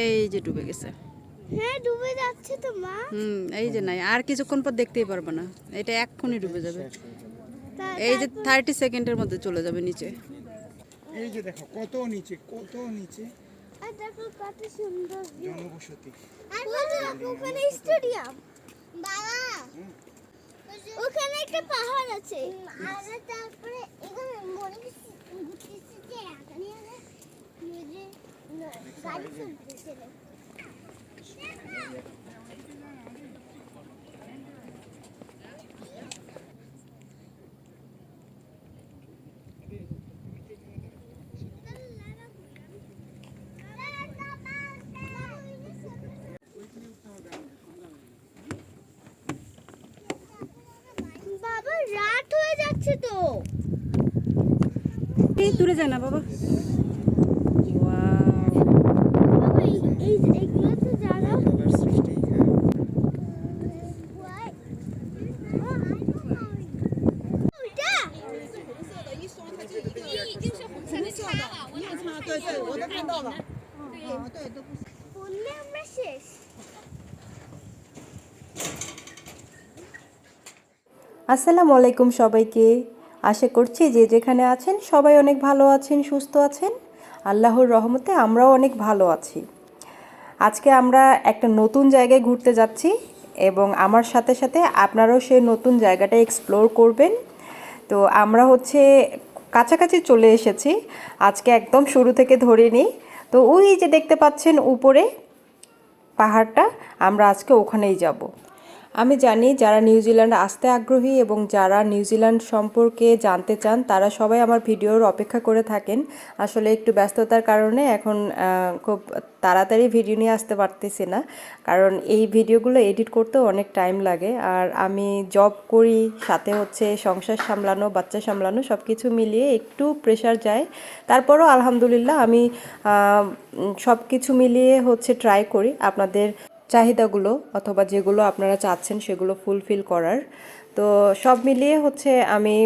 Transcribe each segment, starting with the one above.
এই যে ডুবে গেছে। হ্যাঁ ডুবে যাচ্ছে তো মা। হুম এই যে নাই আর কিছুক্ষণ পর দেখতেই পারবে না। এটা এক্ষুনি ডুবে যাবে। এই যে থার্টি সেকেন্ডের মধ্যে চলে যাবে নিচে। এই যে দেখো কত নিচে কত নিচে। আর দেখো কত সুন্দর। জনবসতি। আর ওখানে স্টেডিয়াম বাবা ওখানে একটা পাহাড় আছে। আর তারপরে এখানে মনে যে বাবা রাত হয়ে যাচ্ছে তো। দূরে যায় না বাবা। আসসালামু আলাইকুম সবাইকে। আশা করছি যে যেখানে আছেন সবাই অনেক ভালো আছেন, সুস্থ আছেন। আল্লাহর রহমতে আমরাও অনেক ভালো আছি। আজকে আমরা একটা নতুন জায়গায় ঘুরতে যাচ্ছি এবং আমার সাথে সাথে আপনারাও সেই নতুন জায়গাটা এক্সপ্লোর করবেন। তো আমরা হচ্ছে কাছাকাছি চলে এসেছি। আজকে একদম শুরু থেকে ধরে নিই। তো ওই যে দেখতে পাচ্ছেন উপরে পাহাড়টা, আমরা আজকে ওখানেই যাব। আমি জানি যারা নিউজিল্যান্ড আসতে আগ্রহী এবং যারা নিউজিল্যান্ড সম্পর্কে জানতে চান, তারা সবাই আমার ভিডিওর অপেক্ষা করে থাকেন। আসলে একটু ব্যস্ততার কারণে এখন খুব তাড়াতাড়ি ভিডিও নিয়ে আসতে পারতেছি না। কারণ এই ভিডিওগুলো এডিট করতেও অনেক টাইম লাগে। আর আমি জব করি, সাথে হচ্ছে সংসার সামলানো, বাচ্চা সামলানো সব কিছু মিলিয়ে একটু প্রেশার যায়। তারপরও আলহামদুলিল্লাহ আমি সব কিছু মিলিয়ে হচ্ছে ট্রাই করি। আপনাদের চাহিদাগুলো অথবা যেগুলো আপনারা চাচ্ছেন সেগুলো ফুলফিল করার। তো সব মিলিয়ে হচ্ছে আমি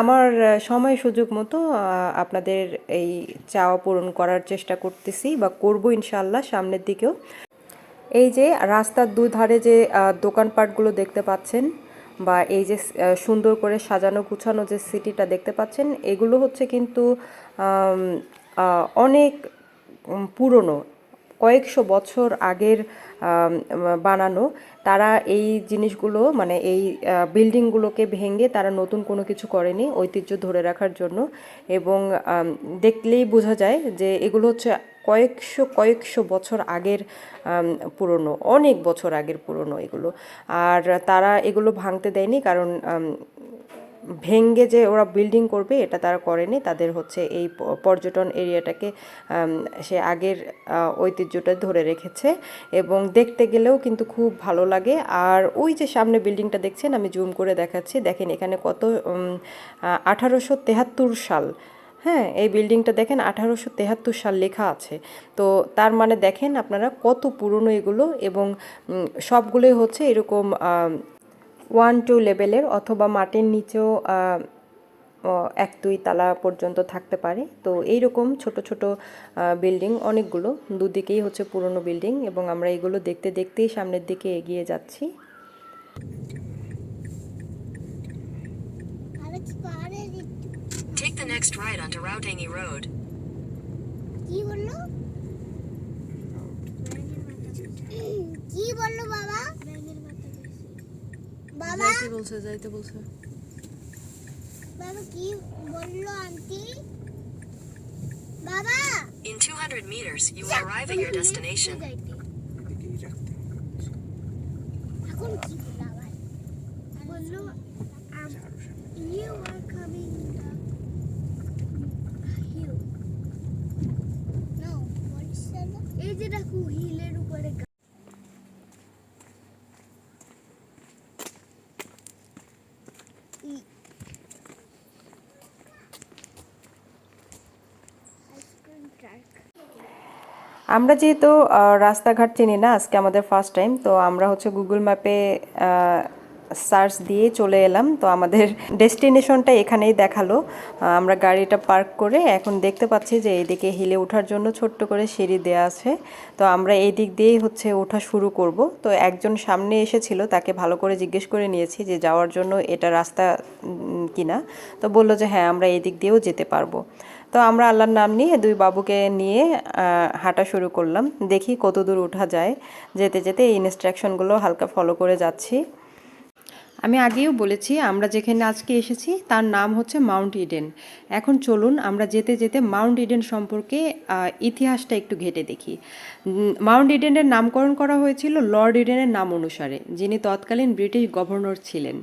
আমার সময় সুযোগ মতো আপনাদের এই চাওয়া পূরণ করার চেষ্টা করতেছি বা করব ইনশাল্লাহ সামনের দিকেও। এই যে রাস্তার দুধারে যে দোকানপাটগুলো দেখতে পাচ্ছেন বা এই যে সুন্দর করে সাজানো গুছানো যে সিটিটা দেখতে পাচ্ছেন, এগুলো হচ্ছে কিন্তু অনেক পুরনো। কয়েকশো বছর আগের বানানো, তারা এই জিনিসগুলো মানে এই বিল্ডিংগুলোকে ভেঙে তারা নতুন কোনো কিছু করেনি ঐতিহ্য ধরে রাখার জন্য। এবং দেখলেই বোঝা যায় যে এগুলো হচ্ছে কয়েকশো কয়েকশো বছর আগের পুরনো, অনেক বছর আগের পুরনো এগুলো। আর তারা এগুলো ভাঙতে দেয়নি কারণ ভেঙ্গে যে ওরা বিল্ডিং করবে, এটা তারা করেনি। তাদের হচ্ছে এই পর্যটন এরিয়াটাকে সে আগের ঐতিহ্যটা ধরে রেখেছে এবং দেখতে গেলেও কিন্তু খুব ভালো লাগে। আর ওই যে সামনে বিল্ডিংটা দেখছেন, আমি জুম করে দেখাচ্ছি। দেখেন এখানে কত আঠারোশো তেহাত্তর সাল। হ্যাঁ এই বিল্ডিংটা দেখেন আঠারোশো তেহাত্তর সাল লেখা আছে। তো তার মানে দেখেন আপনারা কত পুরনো এগুলো এবং সবগুলোই হচ্ছে এরকম ওয়ান টু লেভেলের অথবা মাটির নিচেও এক দুই তালা পর্যন্ত থাকতে পারে। তো এইরকম ছোট ছোট বিল্ডিং অনেকগুলো। দুদিকেই হচ্ছে পুরনো বিল্ডিং এবং আমরা এগুলো দেখতে দেখতেই সামনের দিকে এগিয়ে যাচ্ছি। আরেক পাহাড়ে Take the next right onto Roudangi Road. কি বলল? কি বলল বাবা বাবা? যাইতে বলছে যাইতে বলছে বাবা কি বললো আন্টি বাবা In 200 meters, you will arrive at your destination. এদিকেই রাখতে এখন কি আমরা যেহেতু রাস্তাঘাট চিনি না, আজকে আমাদের ফার্স্ট টাইম তো আমরা হচ্ছে গুগল ম্যাপে সার্চ দিয়ে চলে এলাম। তো আমাদের ডেস্টিনেশনটা এখানেই দেখাল। আমরা গাড়িটা পার্ক করে এখন দেখতে পাচ্ছি যে এইদিকে হিলে ওঠার জন্য ছোট্ট করে সিঁড়ি দেওয়া আছে। তো আমরা এই দিক দিয়েই হচ্ছে ওঠা শুরু করব। তো একজন সামনে এসেছিল, তাকে ভালো করে জিজ্ঞেস করে নিয়েছি যে যাওয়ার জন্য এটা রাস্তা কিনা। তো বলল যে হ্যাঁ আমরা এই দিক দিয়েও যেতে পারব। তো আমরা আল্লাহর নাম নিয়ে দুই বাবুকে নিয়ে হাঁটা শুরু করলাম। দেখি কত দূর ওঠা যায়। যেতে যেতে এই ইনস্ট্রাকশনগুলো হালকা ফলো করে যাচ্ছি। আমি আগেও বলেছি, আমরা যেখানে আজকে এসেছি, তার নাম হচ্ছে মাউন্ট ইডেন এখন চলুন আমরা যেতে যেতে মাউন্ট ইডেন সম্পর্কে ইতিহাসটা একটু ঘেটে দেখি। মাউন্ট ইডেনের নামকরণ করা হয়েছিল লর্ড ইডেনের নাম অনুসারে, যিনি তৎকালীন ব্রিটিশ গভর্নর ছিলেন।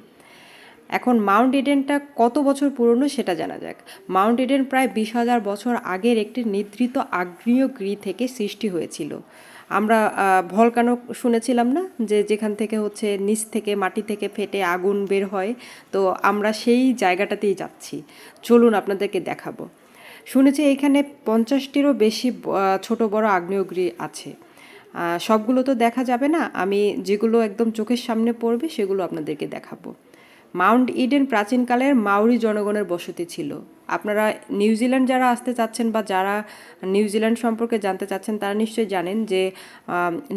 এখন মাউন্ট ইডেনটা কত বছর পুরনো সেটা জানা যাক। মাউন্ট ইডেন প্রায় বিশ হাজার বছর আগের একটি নিদ্রিত আগ্নেয়গিরি থেকে সৃষ্টি হয়েছিল। আমরা ভলকানো শুনেছিলাম না যে যেখান থেকে হচ্ছে নিচ থেকে মাটি থেকে ফেটে আগুন বের হয়? তো আমরা সেই জায়গাটাতেই যাচ্ছি। চলুন আপনাদেরকে দেখাবো। শুনেছি এখানে পঞ্চাশটিরও বেশি ছোট বড় আগ্নেয়গিরি আছে। সবগুলো তো দেখা যাবে না। আমি যেগুলো একদম চোখের সামনে পড়বে সেগুলো আপনাদেরকে দেখাবো। মাউন্ট ইডেন প্রাচীনকালের মাউরি জনগণের বসতি ছিল। আপনারা নিউজিল্যান্ড যারা আসতে চাচ্ছেন বা যারা নিউজিল্যান্ড সম্পর্কে জানতে চাচ্ছেন, তারা নিশ্চয়ই জানেন যে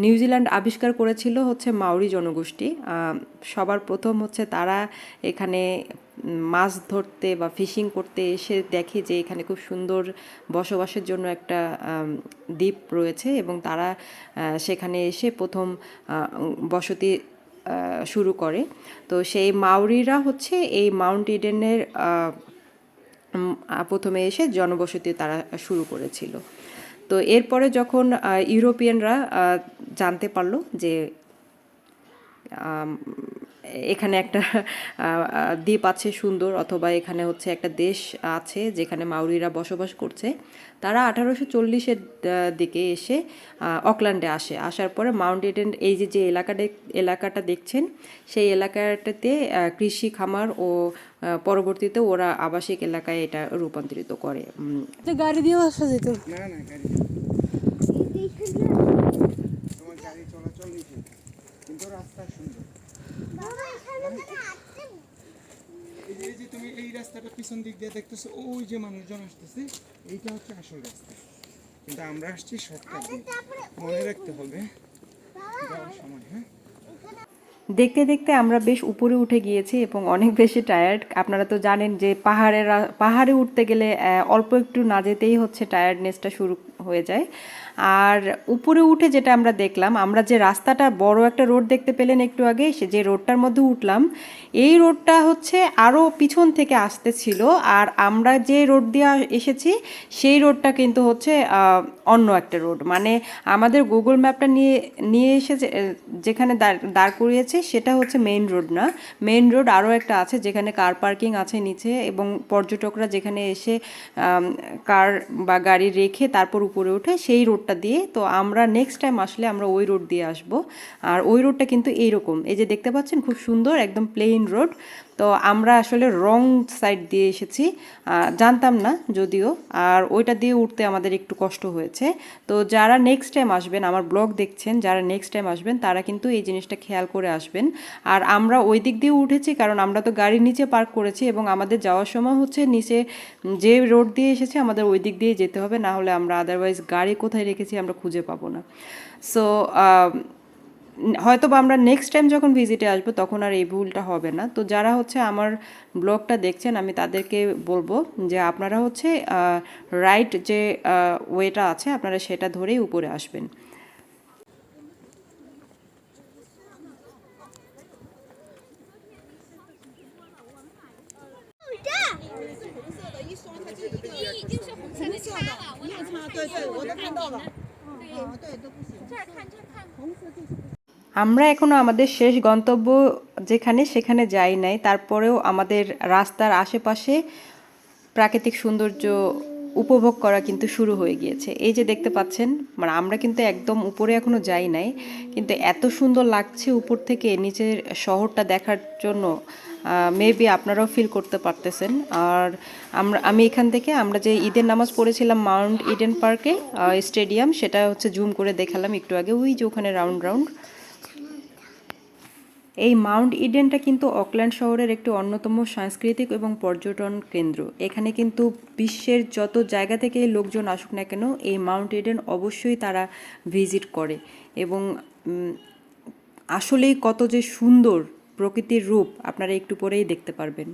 নিউজিল্যান্ড আবিষ্কার করেছিল হচ্ছে মাউরি জনগোষ্ঠী। সবার প্রথম হচ্ছে তারা এখানে মাছ ধরতে বা ফিশিং করতে এসে দেখে যে এখানে খুব সুন্দর বসবাসের জন্য একটা দ্বীপ রয়েছে এবং তারা সেখানে এসে প্রথম বসতি শুরু করে। তো সেই মাউরিরা হচ্ছে এই মাউন্ট ইডেনের প্রথমে এসে জনবসতি তারা শুরু করেছিল। তো এরপরে যখন ইউরোপিয়ানরা জানতে পারল যে এখানে একটা দ্বীপ আছে সুন্দর অথবা এখানে হচ্ছে একটা দেশ আছে যেখানে মাউরিরা বসবাস করছে তারা আঠারোশো চল্লিশের দিকে এসে অকল্যান্ডে আসে। আসার পরে মাউন্ট ইডেন এই যে যে এলাকাটা এলাকাটা দেখছেন সেই এলাকাটাতে কৃষি খামার ও পরবর্তীতে ওরা আবাসিক এলাকায় এটা রূপান্তরিত করে। না না গাড়ি তোমার গাড়ি চলাচল কিন্তু রাস্তা সুন্দর বাবা এখানে তো আসছে এই যে তুমি এই রাস্তাটা পিছন দিক দিয়ে দেখতেছো ওই যে মানুষজন আসতেছে এইটা হচ্ছে আসল রাস্তা। কিন্তু আমরা আসছি শর্টকাট মনে রাখতে হবে যাওয়ার সময় হ্যাঁ? দেখতে দেখতে আমরা বেশ উপরে উঠে গিয়েছি এবং অনেক বেশি টায়ার্ড আপনারা তো জানেন যে পাহাড়ের পাহাড়ে উঠতে গেলে অল্প একটু না যেতেই হচ্ছে টায়ার্ডনেসটা শুরু হয়ে যায়। আর উপরে উঠে যেটা আমরা দেখলাম আমরা যে রাস্তাটা বড় একটা রোড দেখতে পেলেন একটু আগে সে যে রোডটার মধ্যে উঠলাম এই রোডটা হচ্ছে আরও পিছন থেকে আসতে ছিল আর আমরা যে রোড দিয়ে এসেছি সেই রোডটা কিন্তু হচ্ছে অন্য একটা রোড। মানে আমাদের গুগল ম্যাপটা নিয়ে নিয়ে আহ, যেখানে দাঁড় দাঁড় করিয়েছে সেটা হচ্ছে মেইন রোড না। মেইন রোড আরও একটা আছে যেখানে কার পার্কিং আছে নিচে এবং পর্যটকরা যেখানে এসে কার বা গাড়ি রেখে তারপর উপরে উঠে সেই রোডটা দিয়ে, তো আমরা নেক্সট টাইম আসলে আমরা ওই রোড দিয়ে আসব। আর ওই রোডটা কিন্তু এইরকম। এই যে দেখতে পাচ্ছেন, খুব সুন্দর, একদম প্লেন রোড তো আমরা আসলে রং সাইড দিয়ে এসেছি জানতাম না যদিও, আর ওইটা দিয়ে উঠতে আমাদের একটু কষ্ট হয়েছে। তো যারা নেক্সট টাইম আসবেন, আমার ব্লগ দেখছেন, যারা নেক্সট টাইম আসবেন, তারা কিন্তু এই জিনিসটা খেয়াল করে আসবেন। আর আমরা ওই দিক দিয়ে উঠেছি, কারণ আমরা তো গাড়ির নিচে পার্ক করেছি এবং আমাদের যাওয়ার সময় হচ্ছে নিচে যে রোড দিয়ে এসেছে, আমাদের ওই দিক দিয়ে যেতে হবে, না হলে আমরা আদারওয়াইজ গাড়ি কোথায় রেখেছি আমরা খুঁজে পাবো না। সো হয়তো বা আমরা নেক্সট টাইম যখন ভিজিটে আসবো তখন আর এই ভুলটা হবে না তো যারা হচ্ছে আমার ব্লগটা দেখছেন আমি তাদেরকে বলবো যে আপনারা হচ্ছে রাইট যে ওয়েটা আছে আপনারা সেটা ধরেই উপরে আসবেন ওইটা 啊，对对，我都看到了。啊，对，都不行。 আমরা এখনও আমাদের শেষ গন্তব্য যেখানে, সেখানে যাই নাই। তারপরেও আমাদের রাস্তার আশেপাশে প্রাকৃতিক সৌন্দর্য উপভোগ করা কিন্তু শুরু হয়ে গিয়েছে। এই যে দেখতে পাচ্ছেন মানে আমরা কিন্তু একদম উপরে এখনও যাই নাই। কিন্তু এত সুন্দর লাগছে উপর থেকে নিচের শহরটা দেখার জন্য। মেবি আপনারাও ফিল করতে পারতেছেন। আর আমরা, আমি এখান থেকে, আমরা যে ঈদের নামাজ পড়েছিলাম মাউন্ট ইডেন পার্কে স্টেডিয়াম সেটা হচ্ছে জুম করে দেখালাম একটু আগে। ওই যে ওখানে রাউন্ড রাউন্ড এই মাউন্ট ইডেনটা কিন্তু অকল্যান্ড শহরের একটি অন্যতম সাংস্কৃতিক এবং পর্যটন কেন্দ্র। এখানে কিন্তু বিশ্বের যত জায়গা থেকে লোকজন আসুক না কেন, এই মাউন্ট ইডেন অবশ্যই তারা ভিজিট করে এবং আসলেই কত যে সুন্দর প্রকৃতির রূপ আপনারা একটু পরেই দেখতে পারবেন।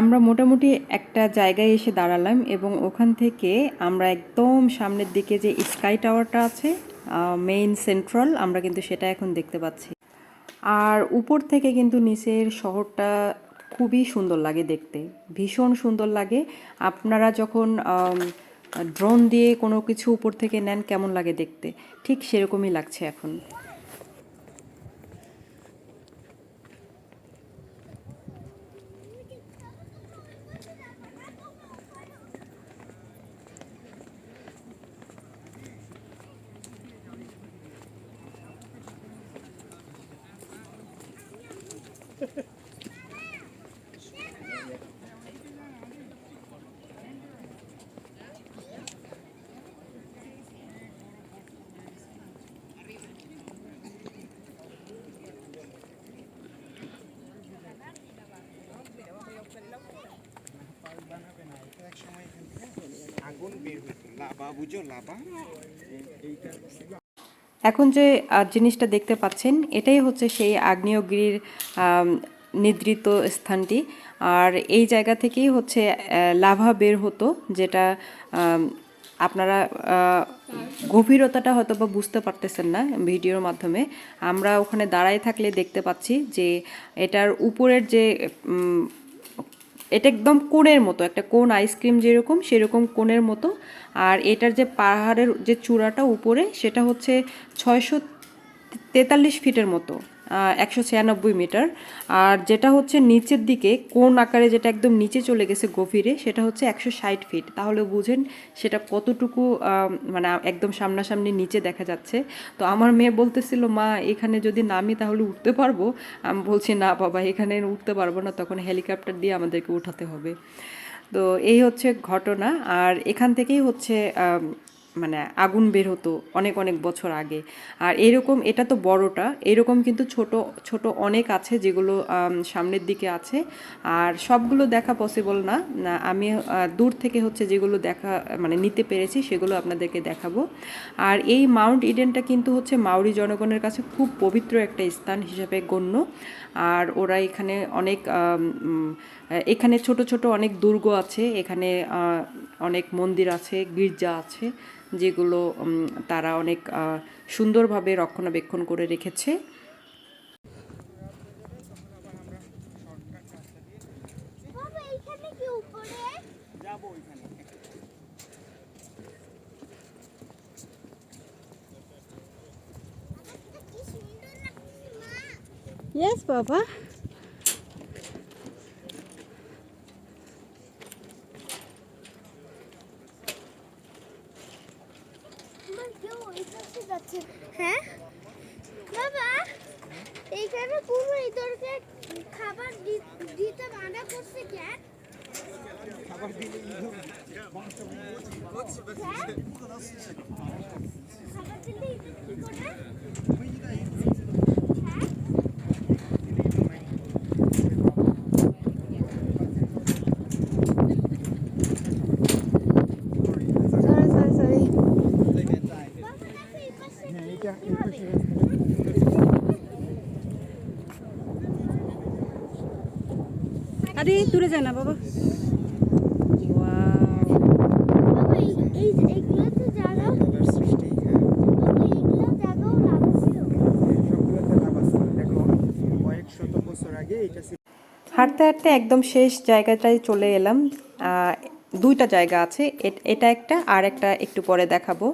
আমরা মোটামুটি একটা জায়গায় এসে দাঁড়ালাম এবং ওখান থেকে আমরা একদম সামনের দিকে যে স্কাই টাওয়ারটা আছে মেইন সেন্ট্রাল আমরা কিন্তু সেটা এখন দেখতে পাচ্ছি। আর উপর থেকে কিন্তু নিচের শহরটা খুবই সুন্দর লাগে দেখতে। ভীষণ সুন্দর লাগে। আপনারা যখন ড্রোন দিয়ে কোনো কিছু উপর থেকে নেন, কেমন লাগে দেখতে? ঠিক সেরকমই লাগছে এখন। এখন যে জিনিসটা দেখতে পাচ্ছেন, এটাই হচ্ছে সেই আগ্নেয়গিরির নিদ্রিত স্থানটি। আর এই জায়গা থেকেই হচ্ছে লাভা বের হতো, যেটা আপনারা গভীরতাটা হয়তো বা বুঝতে পারতেছেন না ভিডিওর মাধ্যমে। আমরা ওখানে দাঁড়ায় থাকলে দেখতে পাচ্ছি যে, এটার উপরের যে এটা একদম কোণের মতো, একটা কোন আইসক্রিম যেরকম, সেরকম কোণের মতো। আর এটার যে পাহাড়ের যে চূড়াটা উপরে, সেটা হচ্ছে ছয়শো তেতাল্লিশ ফিটের মতো। একশো ছিয়ানব্বই মিটার। আর যেটা হচ্ছে নিচের দিকে, কোন আকারে যেটা একদম নিচে চলে গেছে গভীরে, সেটা হচ্ছে একশো ষাট ফিট তাহলে বুঝেন সেটা কতটুকু মানে একদম সামনাসামনি নিচে দেখা যাচ্ছে। তো আমার মেয়ে বলতেছিল, মা, এখানে যদি নামি তাহলে উঠতে পারব? আমি বলছি, না বাবা, এখানে উঠতে পারব না, তখন হেলিকপ্টার দিয়ে আমাদেরকে উঠাতে হবে। তো এই হচ্ছে ঘটনা। আর এখান থেকেই হচ্ছে মানে আগুন বের হতো অনেক অনেক বছর আগে। আর এরকম, এটা তো বড়টা, এরকম কিন্তু ছোট ছোট অনেক আছে যেগুলো সামনের দিকে আছে। আর সবগুলো দেখা পসিবল না। আমি দূর থেকে হচ্ছে যেগুলো দেখা মানে নিতে পেরেছি সেগুলো আপনাদেরকে দেখাবো। আর এই মাউন্ট ইডেনটা কিন্তু হচ্ছে মাউরি জনগণের কাছে খুব পবিত্র একটা স্থান হিসেবে গণ্য। আর ওরা এখানে অনেক এখানে ছোট ছোট অনেক দুর্গ আছে, এখানে অনেক মন্দির আছে, গির্জা আছে, যেগুলো তারা অনেক সুন্দরভাবে রক্ষণাবেক্ষণ করে রেখেছে বাবা এইখানে কি উপরে যাব ওইখানে কি সুন্দর লাগছে মা ইয়েস বাবা হ্যাঁ? বাবা এইখানে পুরো ইঁদুরকে খাবার দিতে মানা করছে কেন হ্যাঁ সরি সরি সরি বাবা দেখো এই পাশে হ্যাঁ এইটা এই পাশে আরে দূরে যায় না বাবা বাবা এই এই এইগুলো তো জায়গা রাস্তার সৃষ্টি হ্যাঁ বাবা এইগুলো জায়গাও লাগছিল সবগুলোতে লাভ আছে দেখো কয়েক শত বছর আগে এটা ছিল হাঁটতে হাঁটতে একদম শেষ জায়গাটায় চলে এলাম। দুইটা জায়গা আছে। এটা একটা, আর একটা একটু পরে দেখাবো।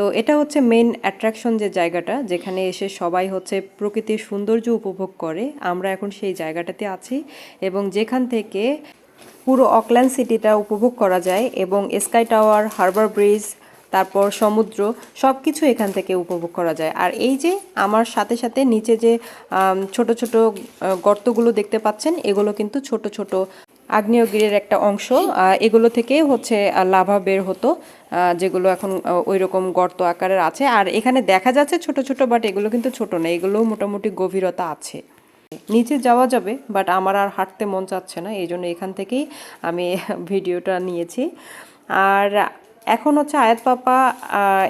তো এটা হচ্ছে মেন অ্যাট্রাকশন যে জায়গাটা, যেখানে এসে সবাই হচ্ছে প্রকৃতির সৌন্দর্য উপভোগ করে। আমরা এখন সেই জায়গাটাতে আছি এবং যেখান থেকে পুরো অকল্যান্ড সিটিটা উপভোগ করা যায় এবং স্কাই টাওয়ার হারবার ব্রিজ তারপর সমুদ্র সব কিছু এখান থেকে উপভোগ করা যায়। আর এই যে আমার সাথে সাথে নিচে যে ছোট ছোট গর্তগুলো দেখতে পাচ্ছেন, এগুলো কিন্তু ছোট ছোট আগ্নেয়গিরির একটা অংশ এগুলো থেকে হচ্ছে লাভা বের হতো যেগুলো এখন ওই রকম গর্ত আকারের আছে। আর এখানে দেখা যাচ্ছে ছোট ছোট বাট এগুলো কিন্তু ছোট না, এগুলোও মোটামুটি গভীরতা আছে। নিচে যাওয়া যাবে বাট আমার আর হাঁটতে মন চাচ্ছে না, এই জন্য এখান থেকেই আমি ভিডিওটা নিয়েছি। আর এখন হচ্ছে আয়াত পাপা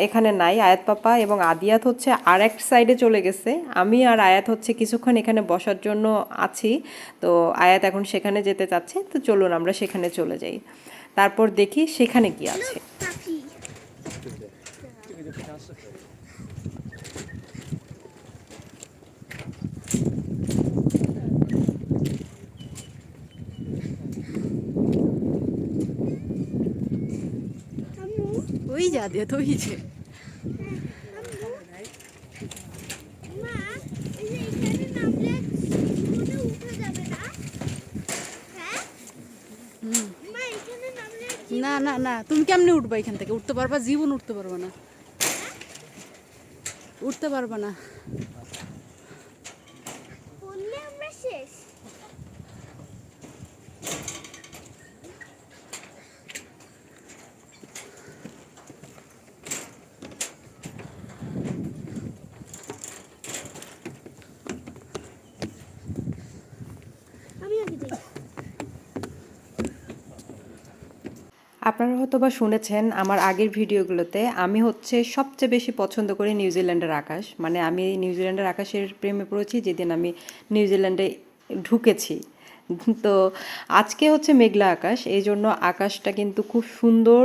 এখানে নাই। আয়াত পাপা এবং আদিয়াত হচ্ছে আর এক সাইডে চলে গেছে। আমি আর আয়াত হচ্ছে কিছুক্ষণ এখানে বসার জন্য আছি। তো আয়াত এখন সেখানে যেতে চাচ্ছে। তো চলুন আমরা সেখানে চলে যাই। তারপর দেখি সেখানে কি আছে। মা এখানে নামলে না না না তুমি কেমনে উঠবা এখান থেকে উঠতে পারবা জীবন উঠতে পারবা না উঠতে পারবা না পড়লে আমরা শেষ আমি আগে যাই আপনারা হয়তো বা শুনেছেন আমার আগের ভিডিওগুলোতে আমি হচ্ছে সবচেয়ে বেশি পছন্দ করি নিউজিল্যান্ডের আকাশ। মানে আমি নিউজিল্যান্ডের আকাশের প্রেমে পড়েছি, যেদিন আমি নিউজিল্যান্ডে ঢুকেছি। তো আজকে হচ্ছে মেঘলা আকাশ এই জন্য আকাশটা কিন্তু খুব সুন্দর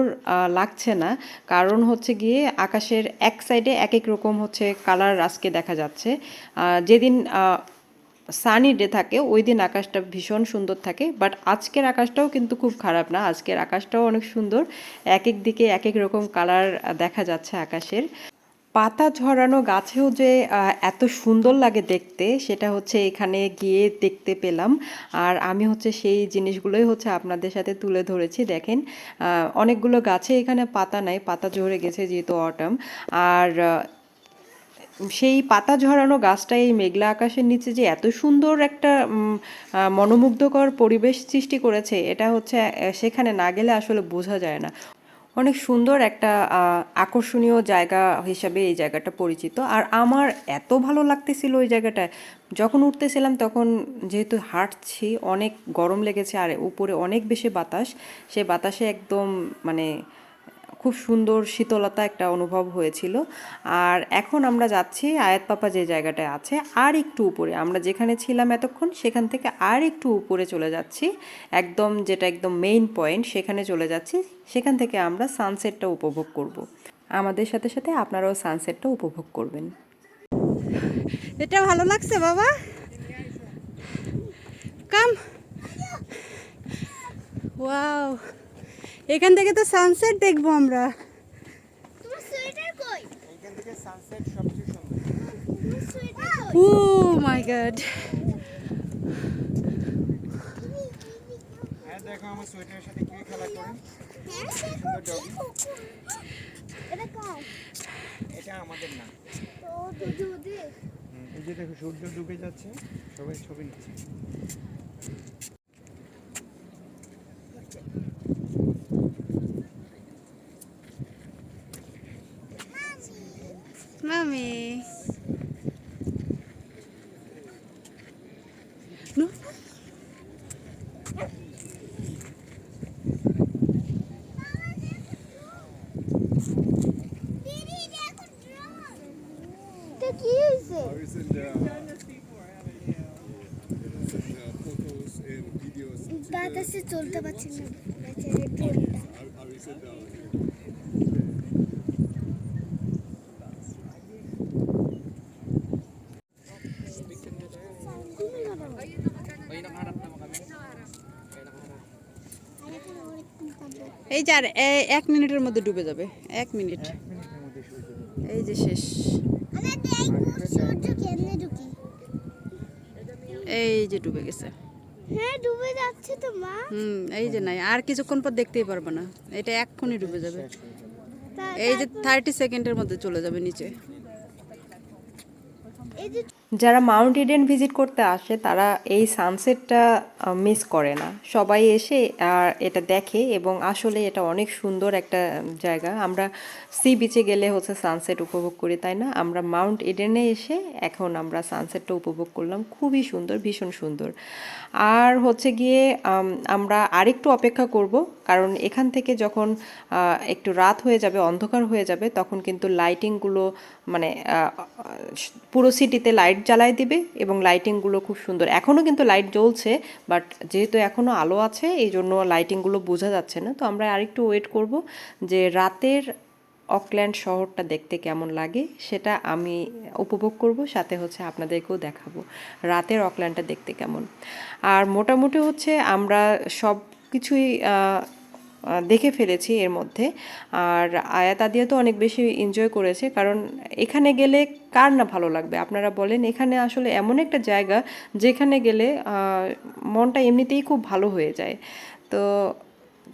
লাগছে না। কারণ হচ্ছে গিয়ে আকাশের এক সাইডে এক এক রকম হচ্ছে কালার আজকে দেখা যাচ্ছে। যেদিন সানি ডে থাকে, ওই দিন আকাশটা ভীষণ সুন্দর থাকে বাট আজকের আকাশটাও কিন্তু খুব খারাপ না। আজকের আকাশটাও অনেক সুন্দর। এক এক দিকে এক এক রকম কালার দেখা যাচ্ছে আকাশের। পাতা ঝরানো গাছেও যে এত সুন্দর লাগে দেখতে, সেটা হচ্ছে এখানে গিয়ে দেখতে পেলাম। আর আমি হচ্ছে সেই জিনিসগুলোই হচ্ছে আপনাদের সাথে তুলে ধরেছি, দেখেন। অনেকগুলো গাছে এখানে পাতা নাই, পাতা ঝরে গেছে যেহেতু অটাম আর সেই পাতা ঝরানো গাছটা এই মেঘলা আকাশের নিচে যে এত সুন্দর একটা মনোমুগ্ধকর পরিবেশ সৃষ্টি করেছে, এটা হচ্ছে সেখানে না গেলে আসলে বোঝা যায় না। অনেক সুন্দর একটা আকর্ষণীয় জায়গা হিসাবে এই জায়গাটা পরিচিত। আর আমার এত ভালো লাগতেছিল ওই জায়গাটায়। যখন উঠতেছিলাম তখন যেহেতু হাঁটছি, অনেক গরম লেগেছে, আর উপরে অনেক বেশি বাতাস, সে বাতাসে একদম মানে খুব সুন্দর শীতলতা একটা অনুভব হয়েছিল। আর এখন আমরা যাচ্ছি আয়াত পাপা যে জায়গাটায় আছে, আর একটু উপরে। আমরা যেখানে ছিলাম এতক্ষণ, সেখান থেকে আর একটু উপরে চলে যাচ্ছি। একদম যেটা একদম মেইন পয়েন্ট সেখানে চলে যাচ্ছি। সেখান থেকে আমরা সানসেটটা উপভোগ করব। আমাদের সাথে সাথে আপনারাও সানসেটটা উপভোগ করবেন। এটা ভালো লাগছে বাবা। কাম ওয়াও এখান থেকে তো সানসেট দেখব আমরা। তোমার সোয়েটার কই? এখান থেকে সানসেট সবচেয়ে সুন্দর। তোমার সোয়েটার কই? ও মাই গড হ্যাঁ দেখো আমার সোয়েটারের সাথে কি খেলা করে? হ্যাঁ এটা আমাদের না। তো দুধ এই যে দেখো সূর্য ডুবে যাচ্ছে। সবাই ছবি নিচ্ছে। চলতে পারছি না। এই যে আর এক মিনিটের মধ্যে ডুবে যাবে। এক মিনিট। এই যে শেষ। এই যে ডুবে গেছে। হ্যাঁ ডুবে যাচ্ছে তো মা। হুম এই যে নাই আর কিছুক্ষণ পর দেখতেই পারবে না। এটা এক্ষুনি ডুবে যাবে। এই যে থার্টি সেকেন্ডের মধ্যে চলে যাবে নিচে। এই যে যারা মাউন্ট ইডেন ভিজিট করতে আসে, তারা এই সানসেটটা মিস করে না। সবাই এসে, আর এটা দেখে, এবং আসলে এটা অনেক সুন্দর একটা জায়গা। আমরা সি বিচে গেলে হচ্ছে সানসেট উপভোগ করি, তাই না? আমরা মাউন্ট ইডেনে এসে, এখন আমরা সানসেটটা উপভোগ করলাম। খুবই সুন্দর, ভীষণ সুন্দর। আর হচ্ছে গিয়ে আমরা আরেকটু অপেক্ষা করব, কারণ এখান থেকে যখন একটু রাত হয়ে যাবে, অন্ধকার হয়ে যাবে, তখন কিন্তু লাইটিংগুলো মানে পুরো সিটিতে লাইট জ্বালাই দিবে এবং লাইটিংগুলো খুব সুন্দর। এখনও কিন্তু লাইট জ্বলছে, বাট যেহেতু এখনও আলো আছে এই জন্য লাইটিংগুলো বোঝা যাচ্ছে না। তো আমরা আরেকটু ওয়েট করব যে রাতের অকল্যান্ড শহরটা দেখতে কেমন লাগে, সেটা আমি উপভোগ করব, সাথে হচ্ছে আপনাদেরকেও দেখাবো রাতের অকল্যান্ডটা দেখতে কেমন। আর মোটামুটি হচ্ছে আমরা সব কিছুই দেখে ফেলেছি এর মধ্যে। আর আয়াত আদিয়া তো অনেক বেশি এনজয় করেছে, কারণ এখানে গেলে কার না ভালো লাগবে? আপনারা বলেন, এখানে আসলে এমন একটা জায়গা যেখানে গেলে মনটা এমনিতেই খুব ভালো হয়ে যায়। তো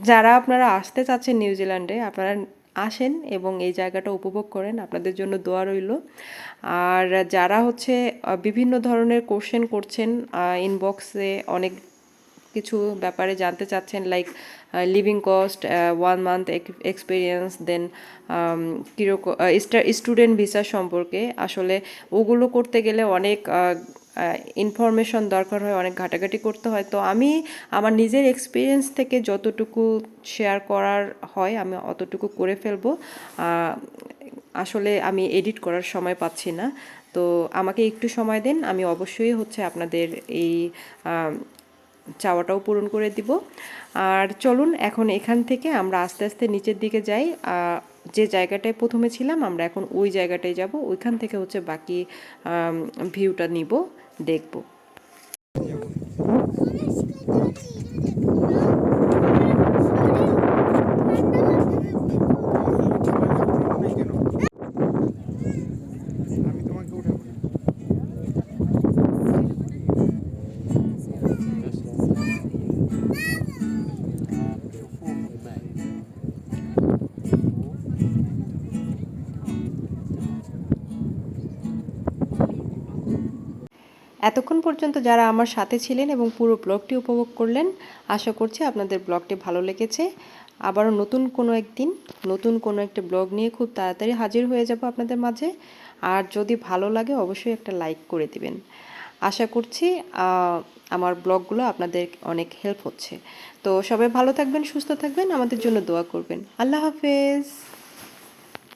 যারা আপনারা আসতে চাচ্ছেন নিউজিল্যান্ডে আপনারা আসেন এবং এই জায়গাটা উপভোগ করেন, আপনাদের জন্য দোয়া রইল। আর যারা হচ্ছে বিভিন্ন ধরনের কোশ্চেন করছেন ইনবক্সে অনেক কিছু ব্যাপারে জানতে চাচ্ছেন like living cost one month experience then কীরকম স্টুডেন্ট ভিসা সম্পর্কে। আসলে ওগুলো করতে গেলে অনেক ইনফরমেশন দরকার হয়, অনেক ঘাটাঘাটি করতে হয়। তো আমি আমার নিজের এক্সপিরিয়েন্স থেকে যতটুকু শেয়ার করার হয়, আমি অতটুকু করে ফেলব। আসলে আমি এডিট করার সময় পাচ্ছি না। তো আমাকে একটু সময় দেন, আমি অবশ্যই হচ্ছে আপনাদের এই চাওয়াটাও পূরণ করে দিব। আর চলুন, এখন এখান থেকে আমরা আস্তে আস্তে নিচের দিকে যাই। যে জায়গাটায় প্রথমে ছিলাম, আমরা এখন ওই জায়গাটায় যাব। ওইখান থেকে হচ্ছে বাকি ভিউটা নিব, দেখব। এতক্ষণ পর্যন্ত যারা আমার সাথে ছিলেন এবং পুরো ব্লগটি উপভোগ করলেন, আশা করছি আপনাদের ব্লগটি ভালো লেগেছে। আবারও নতুন কোনো একদিন, নতুন কোনো একটা ব্লগ নিয়ে খুব তাড়াতাড়ি হাজির হয়ে যাব আপনাদের মাঝে। আর যদি ভালো লাগে, অবশ্যই একটা লাইক করে দিবেন। আশা করছি আমার ব্লগগুলো আপনাদের অনেক হেল্প হচ্ছে। তো সবাই ভালো থাকবেন, সুস্থ থাকবেন, আমাদের জন্য দোয়া করবেন। আল্লাহ হাফেজ।